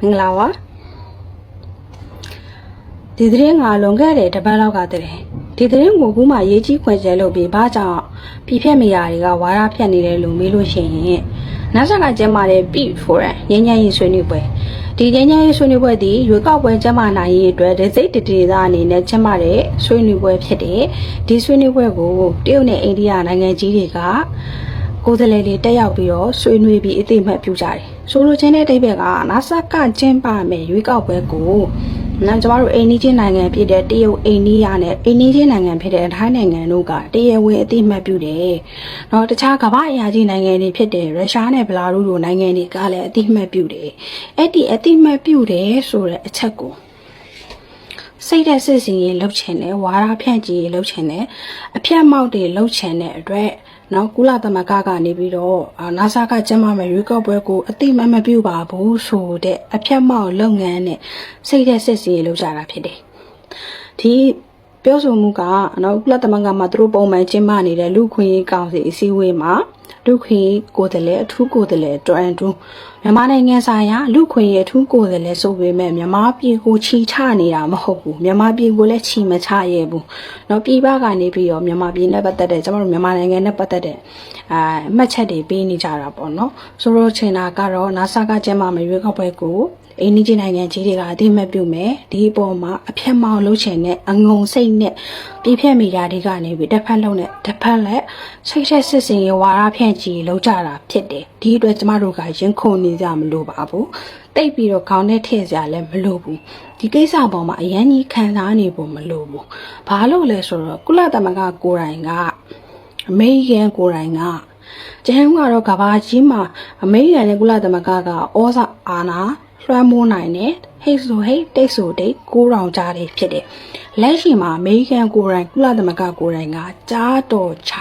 မင်္ဂလာပါဒီသတင်းကလွန်ခဲ့တဲ့တပတ်လောက်ကတည်းဒီသတင်းကိုခုမှရေးကြီးခွင့်ကျဲလုပ်ပြီးဘာကြောင့်ပြဖြတ်မရာတွေကဝါရဖြတ်နေတယ်လို့မေးလို့ရှိရင်နောက်ဆက်ကကျင်းမာတဲ့ P Forum ငញ្ញရင်ဆွေးနွေးပွဲဒီငញ្ញရင်ဆွေးနွေးပွဲဒီရွေးကောက်ပွဲကျင်းပနိုင်ရေးအတွက်ဒစိတ်တတေသားအနေနဲ့ကျင်းပတဲ့ဆွေးနွေးပွဲဖြစ်တယ်ဒီဆွေးနွေးပွဲကိုတရုတ်နဲ့အိန္ဒိယနိုင်ငံကြီးတွေက ကိုယ်စားလှယ်တွေတက်ရောက်ပြီးတော့ဆွေးနွေးပြီးအသိအမှတ်ပြုကြတယ်။ဆိုလိုချင်တဲ့အဓိပ္ပာယ်ကနာဆာကကျင်းပမယ်ရွေးကောက်ပွဲကိုနော်ကျမတို့အိန္ဒိချင်းနိုင်ငံဖြစ်တဲ့တရုတ်အိန္ဒိယနဲ့အိန္ဒိချင်းနိုင်ငံဖြစ်တဲ့ထိုင်းနိုင်ငံတို့ကတရားဝင်အသိအမှတ်ပြုတယ်။နော်တခြားကမ္ဘာအရာကြီးနိုင်ငံတွေဖြစ်တဲ့ရုရှားနဲ့ဘလာရုစ်လိုနိုင်ငံတွေကလည်းအသိအမှတ်ပြုတယ်။အဲ့ဒီအသိအမှတ်ပြုတယ်ဆိုတဲ့အချက်ကိုစိတ်တဲ့စစ်စင်ရေးလှုပ်ချင်တယ်ဝါရဖြန့်ကြီးရေးလှုပ်ချင်တယ်အဖြတ်မောက်တွေလှုပ်ချင်တဲ့အတွက် နော်ကုလသမဂ္ဂကနေပြီးတော့အာနာဆာကကျင်းပမယ်ရွေးကောက်ပွဲကိုအတိမတ်မပြုပါဘူးဆိုတဲ့အဖြတ်မောက်လုပ်ငန်းနဲ့စိတ်တဲ့စစ်စင်ရေးလှုပ်ကြတာဖြစ်တယ်ဒီ ပြောဆိုမှုကနော်ကုလသမဂ္ဂမှာသူတို့ပုံမှန်ကျင်းပနေတဲ့လူခွင့်ရေးကောင်စီအစည်းအဝေးမှာလူခွင့်ရေးကိုယ်တည်းအထူးကိုယ်တည်းတွန်တူမြန်မာနိုင်ငံဆိုင်ရာလူခွင့်ရေးအထူးကိုယ်တည်းဆိုပေမဲ့မြန်မာပြည်ကိုချီချနေတာမဟုတ်ဘူးမြန်မာပြည်ကိုလည်းချီမချရဲဘူးเนาะပြည်ပကနေပြီးတော့မြန်မာပြည်နဲ့ပတ်သက်တဲ့ကျွန်တော်တို့မြန်မာနိုင်ငံနဲ့ပတ်သက်တဲ့အာအမှတ်ချက်တွေပေးနေကြတာပေါ့เนาะဆိုတော့ချင်တာကတော့ NASA ကကျင်းပမယ်ရွေးကောက်ပွဲကို အိန္ဒိယနိုင်ငံကြီးတွေကအသိအမှတ်ပြုမယ်ဒီအပေါ်မှာအဖြတ်မောင်လှုပ်ချင်တဲ့အငုံစိတ်နဲ့ပြည့်ဖြတ်မိတာတွေကနေပြီးတစ်ဖက်လုံးနဲ့တစ်ဖက်လက်စိတ်ဆက်စစ်စင်ရဝါရဖြန့်ကြီးလှုပ်ကြတာဖြစ်တယ်ဒီအတွက်ကျမတို့ကရင်ခုန်နေကြမလို့ပါဘူးတိတ်ပြီးတော့ခေါင်းနဲ့ထည့်စရာလည်းမလိုဘူးဒီကိစ္စပေါ်မှာအရန်ကြီးခံစားနေဖို့မလိုဘူးဘာလို့လဲဆိုတော့ကုလသမဂ္ဂကိုယ်တိုင်ကအမေရိကန်ကိုယ်တိုင်ကကျန်းကတော့ကဘာကြီးမှာအမေရိကန်နဲ့ကုလသမဂ္ဂကဩဇာအာဏာ လွှမ်းမိုးနိုင်တယ်ဟိတ်ဆိုဟိတ်တိတ်ဆိုတိတ်ကိုးတောင်ကြားတွေဖြစ်တယ်လက်ရှိမှာအမေရိကန်ကိုယ်တိုင်ကုလသမဂ္ဂကိုယ်တိုင်ကကြားတော်ချ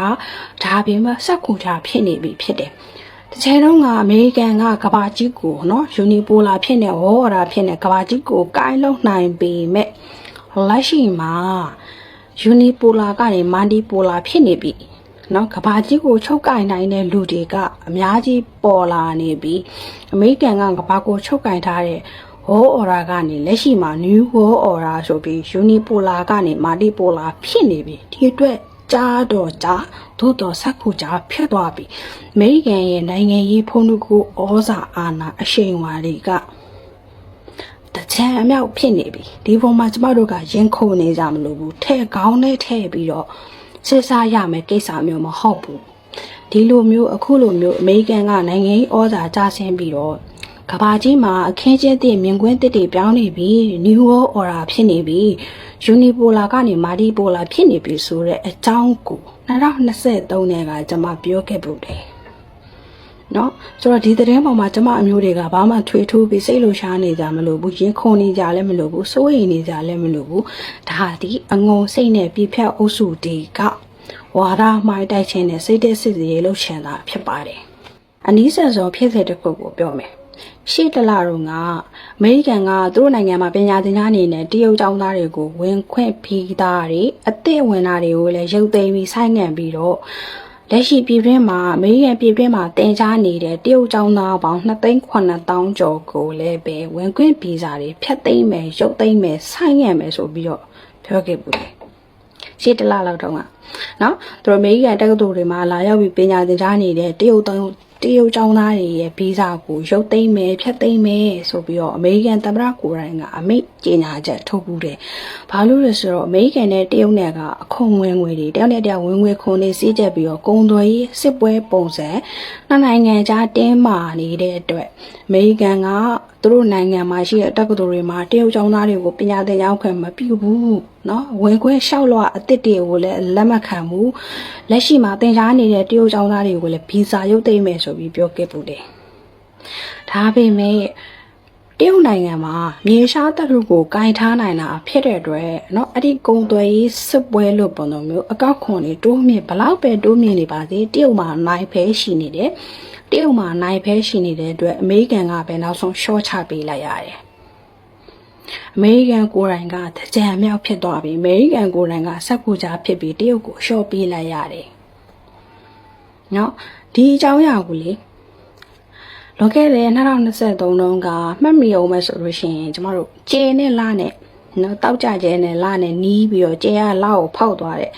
ဒါပြင်မဲ့စက်ကူချဖြစ်နေပြီဖြစ်တယ်တချဲတော့ကအမေရိကန်ကကဘာကြီးကိုနော်ယူနီပိုလာဖြစ်နေဝေါ်ရာဖြစ်နေကဘာကြီးကိုကိုင်းလုံးနိုင်ပေမဲ့လက်ရှိမှာယူနီပိုလာကနေမန်ဒီပိုလာဖြစ်နေပြီ နော်ကဘာကြီးကိုချုပ်ကင်နိုင်တဲ့လူတွေကအများကြီးပေါ်လာနေပြီးအမေရိကန်ကကဘာကိုချုပ်ကင်ထားတဲ့ဟောအော်ရာကနေလက်ရှိမှာ new ဟောအော်ရာဆိုပြီး unipolar ကနေမာတီပိုလာဖြစ်နေပြီဒီအတွက်ကြားတော့ကြားသို့တော်ဆက်ခုကြားဖြတ်သွားပြီအမေရိကန်ရဲ့နိုင်ငံရေးဖုံးထုကိုဩဇာအာဏာအရှိန်ဝါတွေကတချမ်းအမြောက်ဖြစ်နေပြီဒီပုံမှာကျမတို့ကရင်ခုန်နေကြမလို့ဘူးထဲ့ကောင်းနဲ့ထဲ့ပြီးတော့ စစ်စားရမယ်ကိစ္စမျိုးမဟုတ်ဘူးဒီလိုမျိုးအခုလိုမျိုးအမေရိကန်ကနိုင်ငံရေးဩဇာကျဆင်းပြီးတော့ကဘာကြီးမှာအခင်းကျင်းတဲ့မြင်ကွင်းတစ်တွေပြောင်းနေပြီနယူးယောက်အော်ရာဖြစ်နေပြီယူနီပိုလာကနေမာဒီပိုလာဖြစ်နေပြီဆိုတဲ့အကြောင်းကို2023ထဲကကျွန်မပြောခဲ့ပုတယ် နော်ဆိုတော့ဒီသတင်းပေါ်မှာကျမအမျိုးတွေကဘာမှထွေထူးပြီးစိတ်လှရှားနေကြမလို့ဘူးရင်ခုန်နေကြလည်းမလို့ဘူးစိုးရိမ်နေကြလည်းမလို့ဘူးဒါဒီအငုံစိတ်နဲ့ပြဖြတ်အုပ်စုတွေကဝါဒမှိုက်တိုက်ခြင်းနဲ့စိတ်သက်စစ်စီရေးလှုပ်ရှင်တာဖြစ်ပါတယ်အနည်းဆက်ဆုံးဖြစ်တဲ့တစ်ခုကိုပြောမယ်ရှေ့တလတော့ကအမေရိကန်ကသူတို့နိုင်ငံမှာပညာသင်ကြားနေတဲ့တရုတ်ကျောင်းသားတွေကိုဝင်ခွင့်ပြီးသားတွေအသစ်ဝင်တာတွေကိုလည်းရုပ်သိမ်းပြီးဆိုင်းငံ့ပြီးတော့ လက်ရှိပြည်တွင်းမှာအမေရိကန်ပြည်တွင်းမှာတင်ကြားနေတဲ့တရုတ်ကျောင်းသားပေါင်း2,900ကျော်ကိုလည်းပဲဝင်ခွင့်ဗီဇာတွေဖျက်သိမ်းမယ်ရုပ်သိမ်းမယ်ဆိုင်းငံ့မယ်ဆိုပြီးတော့ပြောခဲ့ပူတယ်ရှေ့တလလောက်တော့ကနော်သူတို့အမေရိကန်တက္ကသိုလ်တွေမှာလာရောက်ပြီးပညာသင်ကြားနေတဲ့တရုတ် တောင်တရုတ်ကျောင်းသားတွေရဲ့ဗီဇာကိုရုပ်သိမ်းမယ်ဖျက်သိမ်းမယ်ဆိုပြီးတော့အမေရိကန်သမ္မတကိုယ်တိုင်ကအမိတ်ကြေညာချက်ထုတ်ဘူးတယ်။ဘာလို့လဲဆိုတော့အမေရိကန်နဲ့တရုတ်နဲ့ကအခွန်ဝင်ငွေတွေတယောက်နဲ့တယောက်ဝင်ငွေခွန်တွေစီးကျက်ပြီးတော့ကုန်သွယ်ရေးစစ်ပွဲပုံစံနှစ်နိုင်ငံကြားတင်းမာနေတဲ့အတွက်အမေရိကန်ကသူတို့နိုင်ငံမှာရှိတဲ့တက္ကသိုလ်တွေမှာတရုတ်ကျောင်းသားတွေကိုပညာသင်ကြားခွင့်မပြုဘူးเนาะဝင်ခွင့်လျှောက်လို့အစ်စ်တွေကိုလည်းလက်မခံဘူးလက်ရှိမှာသင်ကြားနေတဲ့တရုတ်ကျောင်းသားတွေကိုလည်းဗီဇာရုပ်သိမ်းမယ်ဆို ပြီးပြောခဲ့ပူတယ်ဒါပေမဲ့တရုတ်နိုင်ငံမှာမြေရှားတပ်ထုကိုကင်ထားနိုင်တာဖြစ်တဲ့အတွက်เนาะအဲ့ဒီကုံသွယ်ရေးစစ်ပွဲလို့ပုံစံမျိုးအကောက်ခွန်တွေတိုးမြင့်ဘလောက်ပဲတိုးမြင့်နေပါစေတရုတ်မှာနိုင်ဖဲရှိနေတယ်တရုတ်မှာနိုင်ဖဲရှိနေတဲ့အတွက်အမေရိကန်ကပဲနောက်ဆုံးရှော့ချပေးလိုက်ရတယ်အမေရိကန်ကိုယ်တိုင်ကတကြံမြောက်ဖြစ်သွားပြီအမေရိကန်ကိုယ်တိုင်ကစက်ကူကြားဖြစ်ပြီးတရုတ်ကိုရှော့ပေးလိုက်ရတယ်။နော် ဒီအကြောင်းအရာကိုလေလွန်ခဲ့တဲ့2023တုန်းကမှတ်မိအောင်မဲ့ဆိုလို့ရှိရင်ကျမတို့ကျင်းနဲ့လာနဲ့နော်တောက်ကြကျဲနဲ့လာနဲ့နီးပြီးတော့ကျဲကလာကိုဖောက်သွားတဲ့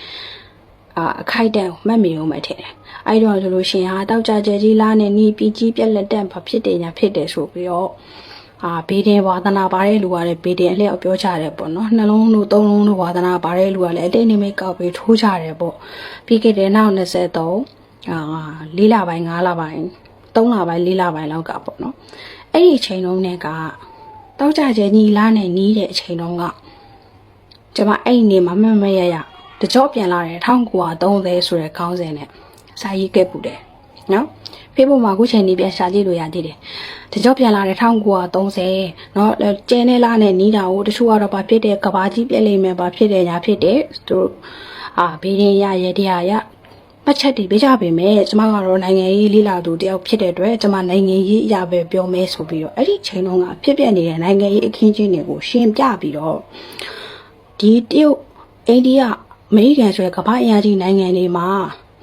အာအခိုက်တန့်ကိုမှတ်မိအောင်မဲ့ထင်တယ်အဲ့တော့ဆိုလို့ရှိရင်ဟာတောက်ကြကျဲကြီးလာနဲ့နီးပြီးကြီးပြက်လက်တက်ဘာဖြစ်တယ်ညာဖြစ်တယ်ဆိုပြီးတော့အာဘေးတင်ဝါသနာပါတဲ့လူကလည်းဘေးတင်အလျောက်ပြောကြတယ်ပေါ့နော်နှလုံးတို့သုံးလုံးတို့ဝါသနာပါတဲ့လူကလည်းအတိတ်နိမိတ်ကောက်ပြီးထိုးကြတယ်ပေါ့ပြီးခဲ့တဲ့နောက်23 အာ၄လပိုင်း၅လပိုင်း၃လပိုင်း၄လပိုင်းလောက်ကပေါ့နော်အဲ့ဒီအချိန်တုန်းကတောက်ကြကျညီလာနဲ့နီးတဲ့အချိန်တုန်းကကျမအဲ့ဒီနေမှာမမရရတကြောပြန်လာတယ်1930ဆိုတဲ့ခေါင်းစဉ်နဲ့စာရေးခဲ့ပူတယ်နော်ဖေးဖို့မှာအခုချိန်နေပြန်ရှာကြည့်လို့ရသေးတယ်တကြောပြန်လာတယ်1930နော်ကျင်းနေလာနဲ့နီးတာကိုတချို့ကတော့ဗာဖြစ်တဲ့ကဘာကြီးပြက်လိမ့်မယ်ဗာဖြစ်တယ်ညာဖြစ်တယ်သူတို့အာဘေးရင်ရရတရားရ မှတ်ချက်တွေပေးကြပေမဲ့ကျမကတော့နိုင်ငံရေးလေးလာသူတယောက်ဖြစ်တဲ့အတွက်ကျမနိုင်ငံရေးအရာပဲပြောမဲဆိုပြီးတော့အဲ့ဒီချိန်လုံးကဖြစ်ပြနေတဲ့နိုင်ငံရေးအခင်းကျင်းတွေကိုရှင်းပြပြီးတော့ဒီတရုတ်အိန္ဒိယအမေရိကန်ဆိုတဲ့ကမ္ဘာအင်အားကြီးနိုင်ငံတွေမှာ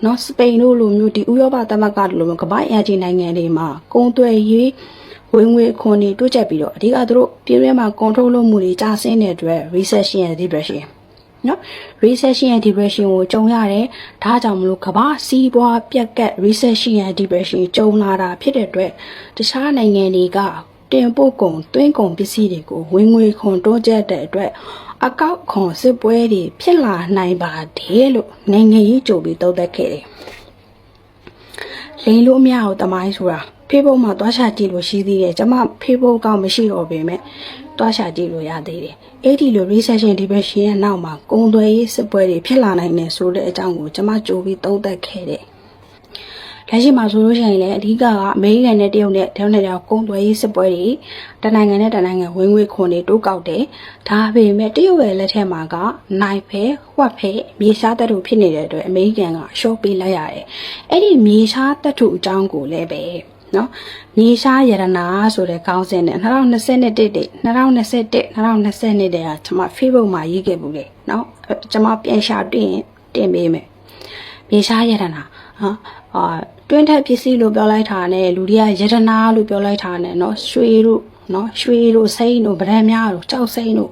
နော်စပိန်တို့လိုမျိုးဒီဥရောပသမဂ္ဂတို့လိုမျိုးကမ္ဘာအင်အားကြီးနိုင်ငံတွေမှာကုန်သွယ်ရေးဝင်ငွေခွန်တွေတိုးကျက်ပြီးတော့အဓိကသူတို့ပြည်တွင်းမှာ control လုပ်မှုတွေကျဆင်းတဲ့အတွက် recession ရဲ့ depression နော် recession ရဲ့ depression ကိုကြုံရတယ်ဒါကြောင့်မလို့ကမ္ဘာစီးပွားပြက်ကတ် recession ရဲ့ depression ကြုံလာတာဖြစ်တဲ့အတွက်တခြားနိုင်ငံတွေကတင်ပို့ကုန်သွင်းကုန်ပစ္စည်းတွေကိုဝင်ငွေခွန်တိုးကျက်တဲ့အတွက်အကောက်ခွန်စစ်ပွဲတွေဖြစ်လာနိုင်ပါတယ်လို့နိုင်ငံရေးကြိုပြီးသုံးသပ်ခဲ့တယ်လိန်လို့အများကိုတမိုင်းဆိုတာ Facebook မှာတွားချကြည့်လို့ရှိသေးတယ်ကျွန်မ Facebook ကမရှိတော့ပေမဲ့ တွားချကြည့်လို့ရသေးတယ်အဲ့ဒီလို recession depression ရဲ့နောက်မှာကုန်သွယ်ရေးစစ်ပွဲတွေဖြစ်လာနိုင်တယ်ဆိုတဲ့အကြောင်းကိုကျွန်မကြိုပြီးသုံးသပ်ခဲ့တယ်လက်ရှိမှာဆိုလို့ရှိရင်လည်းအဓိကကအမေရိကန်နဲ့တရုတ်နဲ့တရုတ်နဲ့ကြောကုန်သွယ်ရေးစစ်ပွဲတွေတနိုင်ငံနဲ့တနိုင်ငံဝင်ငွေခွန်တွေတိုးကောက်တယ်ဒါပေမဲ့တရုတ်ရဲ့လက်ထက်မှာကနိုင်ဖဲဝက်ဖဲမြေရှားတပ်ထုဖြစ်နေတဲ့အတွက်အမေရိကန်ကရှော့ပေးလိုက်ရတယ်အဲ့ဒီမြေရှားတပ်ထုအကြောင်းကိုလည်းပဲ နော်မြေရှားယရနာဆိုတဲ့ခေါင်းစဉ်နဲ့2021တိတိ2021 2022တဲ့ဟာကျွန်မ Facebook မှာရေးခဲ့ဘူးလေနော်ကျွန်မပြန်ရှာတွေ့ရင်တင်ပေးမယ်မြေရှားယရနာဟာအာတွင်းထက်ပစ္စည်းလို့ပြောလိုက်တာနဲ့လူတွေကယရနာလို့ပြောလိုက်တာနဲ့နော်ရွှေတို့နော်ရွှေတို့စိမ့်တို့ဗရန်များတို့ကြောက်စိမ့်တို့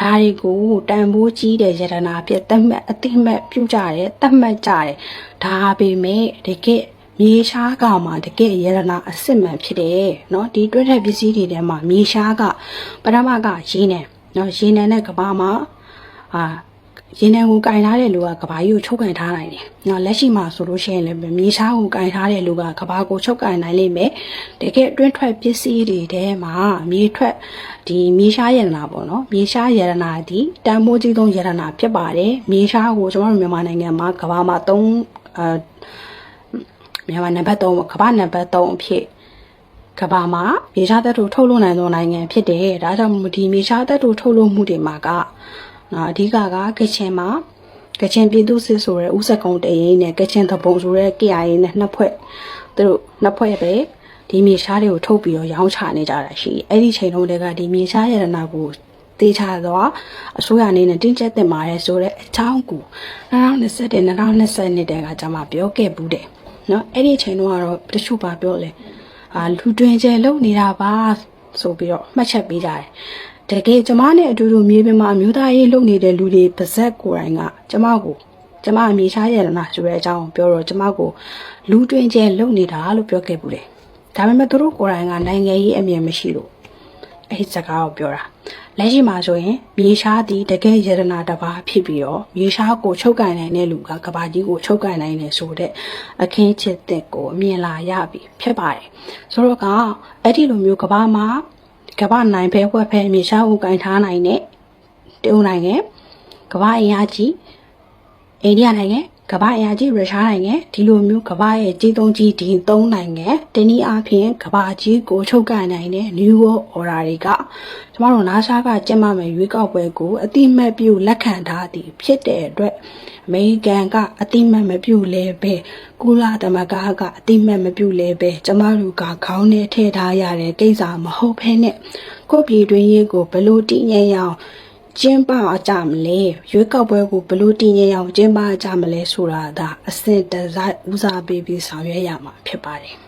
ဒါတွေကိုတန်ဖိုးကြီးတဲ့ယရနာပြတ်သက်မှတ်အတိမတ်ပြုကြတယ်တတ်မှတ်ကြတယ်ဒါပေမဲ့တကယ် မြေရှားကမှတကယ်ယရနာအစ်စ်မှန်ဖြစ်တယ်เนาะဒီတွဲထက်ပစ္စည်းတွေထဲမှာမြေရှားကပထမကရင်းနေเนาะရင်းနေတဲ့ကဘာမှာအာရင်းနှံကိုကင်ထားတဲ့လူကကဘာကြီးကိုချုပ်ကင်ထားနိုင်တယ်။နော်လက်ရှိမှာဆိုလို့ရှိရင်လည်းမြေရှားကိုကင်ထားတဲ့လူကကဘာကိုချုပ်ကင်နိုင်လိမ့်မယ်။တကယ်အတွင်းထွက်ပစ္စည်းတွေထဲမှာမြေထွက်ဒီမြေရှားရတနာပေါ့နော်။မြေရှားရတနာဒီတန်မိုးကြီးဆုံးရတနာဖြစ်ပါတယ်။မြေရှားကိုကျွန်တော်တို့မြန်မာနိုင်ငံမှာကဘာမှာ3အာ မြန်မာနံပါတ်3ပေါ့ကဘာနံပါတ်3အဖြစ်ကဘာမှာမြေရှားသက်တို့ထုတ်လုပ်နိုင်သောနိုင်ငံဖြစ်တယ်။ဒါကြောင့်ဒီမြေရှားသက်တို့ထုတ်လုပ်မှုတွေမှာကနော်အဓိကကကချင်မှာကချင်ပြည်သူစစ်ဆိုရဲဥစကုံတရင်နဲ့ကချင်သဘုံဆိုရဲ KIA နဲ့နှစ်ဖွဲ့သူတို့နှစ်ဖွဲ့ပဲဒီမြေရှားတွေကိုထုတ်ပြီးတော့ရောင်းချနေကြတာရှိအဲ့ဒီချိန်လုံးတွေကဒီမြေရှားရတနာကိုတေချာတော့အစိုးရအနေနဲ့တင်းကျပ်တင်ပါတယ်ဆိုတော့အချောင်းကူ2021 2022တည်းကကျွန်မပြောခဲ့ဘူးတ နော်အဲ့ဒီအချိန်တော့ကတော့တချို့ပါပြောလေအာလူတွင်ကျဲလုံနေတာပါဆိုပြီးတော့မှတ်ချက်ပေးကြတယ်တကယ်ကျမနဲ့အတူတူမြေပြင်မှာအမျိုးသားရေးလုပ်နေတဲ့လူတွေပါဇက်ကိုယ်တိုင်ကကျမကိုကျမအမိရှားရရလားဆိုတဲ့အကြောင်းပြောတော့ကျမကိုလူတွင်ကျဲလုံနေတာလို့ပြောခဲ့ဘူးလေဒါပေမဲ့သူတို့ကိုယ်တိုင်ကနိုင်ငံရေးအမြင်မရှိလို့ အဲ့ဒီစကားကိုပြောတာလက်ရှိမှာဆိုရင်မြေရှားသည်တကယ်ယရနာတစ်ပါးဖြစ်ပြီးတော့မြေရှားကိုချုပ်ကန်နိုင်တဲ့လူကကဘာကြီးကိုချုပ်ကန်နိုင်တယ်ဆိုတဲ့အခင်းချစ်တဲ့ကိုအမြင်လာရပြီဖြစ်ပါတယ်ဆိုတော့ကအဲ့ဒီလိုမျိုးကဘာမှာကမ္ဘာနိုင်ဖဲဖွဲ့ဖဲမြေရှားဦးကင်ထားနိုင်တဲ့တရုတ်နိုင်ငံကမ္ဘာအင်အားကြီးအိန္ဒိယနိုင်ငံ ကမ္ဘာအင်အားကြီးရုရှားနိုင်ငံဒီလိုမျိုးကမ္ဘာရဲ့ကြီးသုံးကြီးဒီသုံးနိုင်ငံတနည်းအားဖြင့်ကမ္ဘာကြီးကိုချုပ်ကန်နိုင်တဲ့ New World Order တွေကကျမတို့ NASA ကကျင်းပမယ်ရွေးကောက်ပွဲကိုအတိမတ်ပြုလက်ခံထားသည်ဖြစ်တဲ့အတွက်အမေရိကန်ကအတိမတ်မပြုလဲပဲကုလသမဂ္ဂကအတိမတ်မပြုလဲပဲကျမတို့ကခေါင်းနဲ့ထည့်ထားရတဲ့ကိစ္စမဟုတ်ဘဲနဲ့ကိုပြည်တွင်းရေးကိုဘလို့တည်ငြိမ်အောင် ကျင်းပကြမလဲရွေးကောက်ပွဲကိုဘလို့တည်ငြိမ်အောင်ကျင်းပကြမလဲဆိုတာဒါအစစ်တစိုက်ဦးစားပေးပြီးဆောင်ရွက်ရမှာဖြစ်ပါတယ်